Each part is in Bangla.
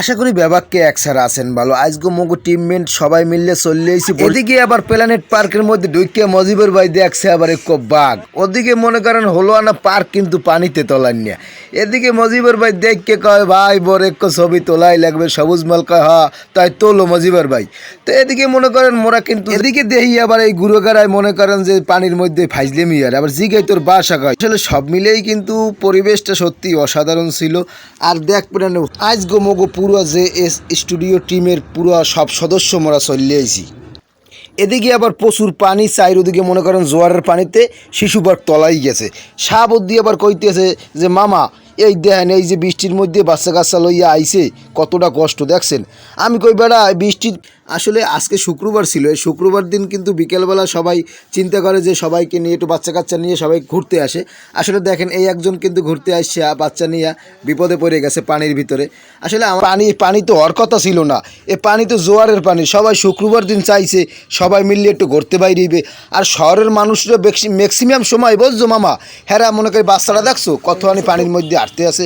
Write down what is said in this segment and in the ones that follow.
আশা করি ব্যাপারকে একসারা আছেন ভালো। আজকে মগু টিমমেট সবাই মিললে চললে এসি এদিকে আবার প্ল্যানেট পার্কের মধ্যে ঢুকে মজিবর ভাই দেখছে আবার এক বাঘ। ওদিকে মনে করেন হলো না পার্ক কিন্তু পানিতে তোলার নিয়ে। এদিকে মজিবর ভাই দেখকে কয়, ভাই বর এক ছবি তোলাই লাগবে। সবুজ মাল কয় হ তাই তোলো মজিবর ভাই। তো এদিকে মনে করেন মোরা কিন্তু এদিকে দেখি আবার এই গুরুগারায় মনে করেন যে পানির মধ্যে ফাইজলেমি আর। আবার জিগাই তোর বাসা কয়। আসলে সব মিলেই কিন্তু পরিবেশটা সত্যি অসাধারণ ছিল। আর দেখ পুরানো আজ গো মগো পুরো জে এস স্টুডিও টিমের পুরো সব সদস্য মোরা চলে আইছি। এদিকে আবার প্রচুর পানি চাইর ওদিকে মনে করেন জোয়ারের পানিতে শিশুবার তলাই গেছে। সাপ অব্দি আবার কইতেছে যে, মামা এই দেখেন এই যে বৃষ্টির মধ্যে বাচ্চা কাচ্চা লইয়া আইছে, কতটা কষ্ট, দেখছেন? আমি কই, বেড়া বৃষ্টি আসলে আজকে শুক্রবার ছিল, এই শুক্রবার দিন কিন্তু বিকেলবেলা সবাই চিন্তা করে যে সবাইকে নিয়ে একটু বাচ্চা কাচ্চা নিয়ে সবাই ঘুরতে আসে। আসলে দেখেন, এই একজন কিন্তু ঘুরতে আসছে বাচ্চা নিয়ে বিপদে পড়ে গেছে পানির ভিতরে। আসলে পানি পানি তো ওর কথা ছিল না। এ পানি তো জোয়ারের পানি, সবাই শুক্রবার দিন চাইছে, সবাই মিললে একটু ঘুরতে বাইরিবে। আর শহরের মানুষরা ম্যাক্সিমাম সময়, বুঝছ মামা? হ্যাঁ মনে করি, বাচ্চারা দেখছ কত আনি পানির মধ্যে আটতে আছে।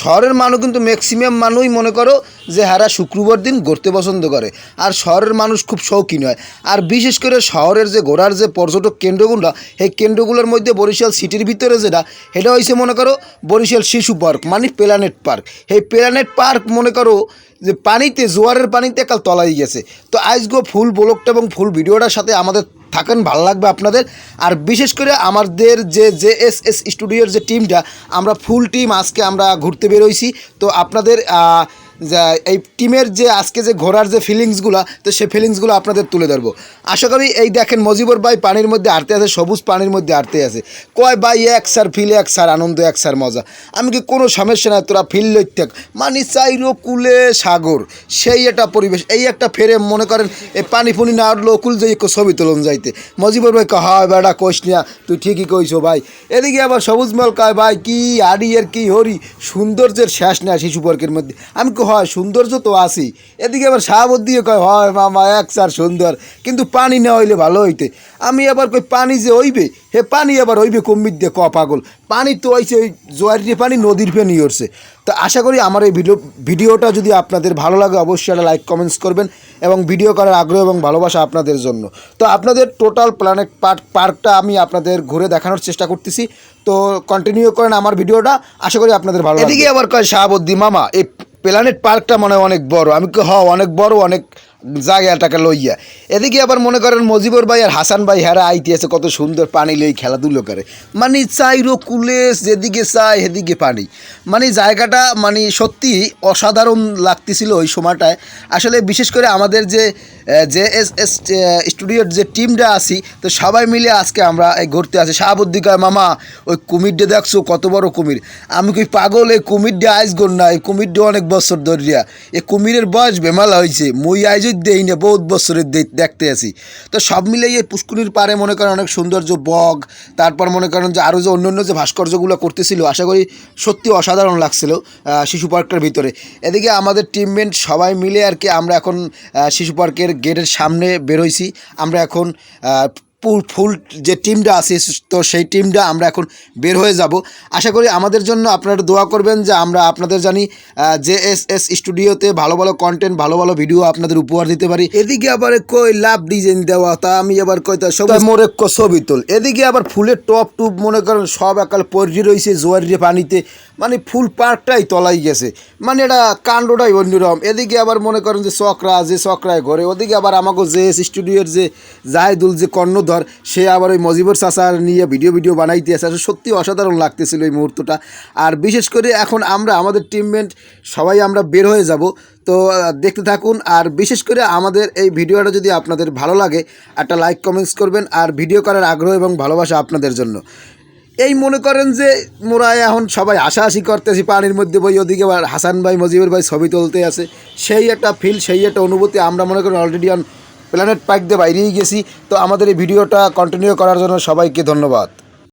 শহরের মানুষ কিন্তু ম্যাক্সিমাম মানুষই মনে করো যে হারা শুক্রবার দিন ঘুরতে পছন্দ করে। আর শহরের মানুষ খুব শৌখিন হয়। আর বিশেষ করে শহরের যে ঘোরার যে পর্যটক কেন্দ্রগুলো, সেই কেন্দ্রগুলোর মধ্যে বরিশাল সিটির ভিতরে যেটা, সেটা হয়েছে মনে করো বরিশাল শিশু পার্ক মানে প্ল্যানেট পার্ক। সেই প্ল্যানেট পার্ক মনে করো যে পানিতে, জোয়ারের পানিতে কাল তলাই গেছে। তো আজগো ফুল ব্লগটা এবং ফুল ভিডিওটার সাথে আমাদের থাকেন, ভালো লাগবে আপনাদের। আর বিশেষ করে আমাদের যে জে এস এস স্টুডিওর যে টিমটা, আমরা ফুল টিম আজকে আমরা ঘুরতে বেরোইছি। তো আপনাদের যা- এই টিমের যে, আজকে যে ঘোরার যে ফিলিংসগুলো, তো সেই ফিলিংসগুলো আপনাদের তুলে ধরবো। আশা করি এই দেখেন মজিবর ভাই পানির মধ্যে আটতে আছে, সবুজ পানির মধ্যে আটতে আছে। কয় ভাই, এক স্যার ফিল, এক স্যার আনন্দ, এক স্যার মজা। আমি কি কোনো সমস্যা নাই, তোরা ফিল থাক মানে চাইরো কুলে সাগর, সেই একটা পরিবেশ, এই একটা ফেরে মনে করেন, এই পানি ফুনি না উঠল কুল যে ছবি তোলন যাইতে। মজিবর ভাই কয় বেড়া কোষ নিয়া তুই ঠিকই কইছো ভাই। এদিকে আবার সবুজ মাল কয়, ভাই, কি আড়ি আর কি হরি, সৌন্দর্যের শেষ না শিশু পার্কের মধ্যে। আমি হয়, সৌন্দর্য তো আছি এদিকে আবার সাহাবত দিয়ে কয়, হয় মামা, এক চার সুন্দর, কিন্তু পানি না হইলে ভালো হইতে। আমি আবার কই, পানি যে হইবে, হে পানি আবার হইবে কমির দিয়ে, ক পাগল? পানি তো হইছে ওই জোয়ারির পানি, নদীর পানি উঠছে তো আশা করি আমার এই ভিডিও ভিডিওটা যদি আপনাদের ভালো লাগে, অবশ্যই একটা লাইক, কমেন্টস করবেন এবং ভিডিও করার আগ্রহ এবং ভালোবাসা আপনাদের জন্য। তো আপনাদের টোটাল প্ল্যানেট পার্ক, পার্কটা আমি আপনাদের ঘুরে দেখানোর চেষ্টা করতেছি। তো কন্টিনিউ করেন আমার ভিডিওটা। আশা করি আপনাদের ভালো এদিকে আবার কয় শাহাবুদ্দি মামা, এই প্ল্যানেট পার্কটা মনে হয় অনেক বড়। আমি কি হ অনেক বড় অনেক জায়গাটাকে লইয়া। এদিকে আবার মনে করেন মজিবর ভাই আর হাসান ভাই হেরা আইতে আছে কত সুন্দর পানি লই খেলাধুলো করে। মানে চাইরো কুলে যেদিকে চাই সেদিকে পানি। মানে জায়গাটা মানে সত্যি অসাধারণ লাগতেছিল ওই সময়টায়। আসলে বিশেষ করে আমাদের যে যে এস এস স্টুডিওর যে টিমটা আছি, তো সবাই মিলে আজকে আমরা এই ঘুরতে আসি। শাহাবুদ্দি কয়, মামা, ওই কুমিরটা দেখছ, কত বড় কুমির? আমি কি পাগল, এই কুমিরটা আইস না এই কুমিরটা অনেক বছর ধরিয়া, এই কুমিরের বয়স বেমালা হয়েছে মুই আইজ দেই না, বহুত বছরের দেখতে আছি। তো সব মিলেই এই পুষ্কুনির পারে মনে করেন অনেক সৌন্দর্য বগ, তারপর মনে করেন যে আরও যে অন্য অন্য যে ভাস্কর্যগুলো করতেছিল, আশা করি সত্যি অসাধারণ লাগছিল শিশু পার্কের ভিতরে। এদিকে আমাদের টিমমেন্ট সবাই মিলে আর কি, আমরা এখন শিশু পার্কের গেটের সামনে বেরোইছি। আমরা এখন ফুল যে টিমটা আছে, তো সেই টিমটা আমরা এখন বের হয়ে যাব। আশা করি আমাদের জন্য আপনারা দোয়া করবেন যে আমরা আপনাদের জানি যে এস এস স্টুডিওতে ভালো ভালো কন্টেন্ট ভালো ভালো ভিডিও আপনাদের উপহার দিতে পারি। এদিকে আবার কই লাভ ডিজাইন দেওয়া, তা আমি আবার কই, তা সব মোরে ছবি তোল। এদিকে আবার ফুলের টপ টুপ মনে করেন সব একাল পরি রয়েছে জোয়ারি পানিতে। মানে ফুল পার্কটাই তলাই গেছে। মানে এটা কাণ্ডটাই অন্যরকম। এদিকে আবার মনে করেন যে চক্রা, যে চক্রায় ঘরে। ওদিকে আবার আমাকে যে স্টুডিওর যে জাহেদুল যে কর্ণধর সে আবার ওই মজিবর চাচার নিয়ে ভিডিও ভিডিও বানাইতে আসলে সত্যি অসাধারণ লাগতেছিল এই মুহূর্তটা। আর বিশেষ করে এখন আমরা, আমাদের টিমমেন্ট সবাই আমরা বের হয়ে যাব। তো দেখতে থাকুন। আর বিশেষ করে আমাদের এই ভিডিওটা যদি আপনাদের ভালো লাগে, একটা লাইক কমেন্টস করবেন আর ভিডিও করার আগ্রহ এবং ভালোবাসা আপনাদের জন্য। এই মনে করেন যে, মোরা এখন সবাই হাসাহাসি করতেছি, পানির মধ্যে বই, ওদিকে হাসান ভাই, মজিবুর ভাই ছবি তুলতে আছে। সেই একটা ফিল সেই একটা অনুভূতি আমরা মনে করি অলরেডি অন প্ল্যানেট পাইক দিয়ে বাইরেই গেছি। তো আমাদের এই ভিডিওটা কন্টিনিউ করার জন্য সবাইকে ধন্যবাদ।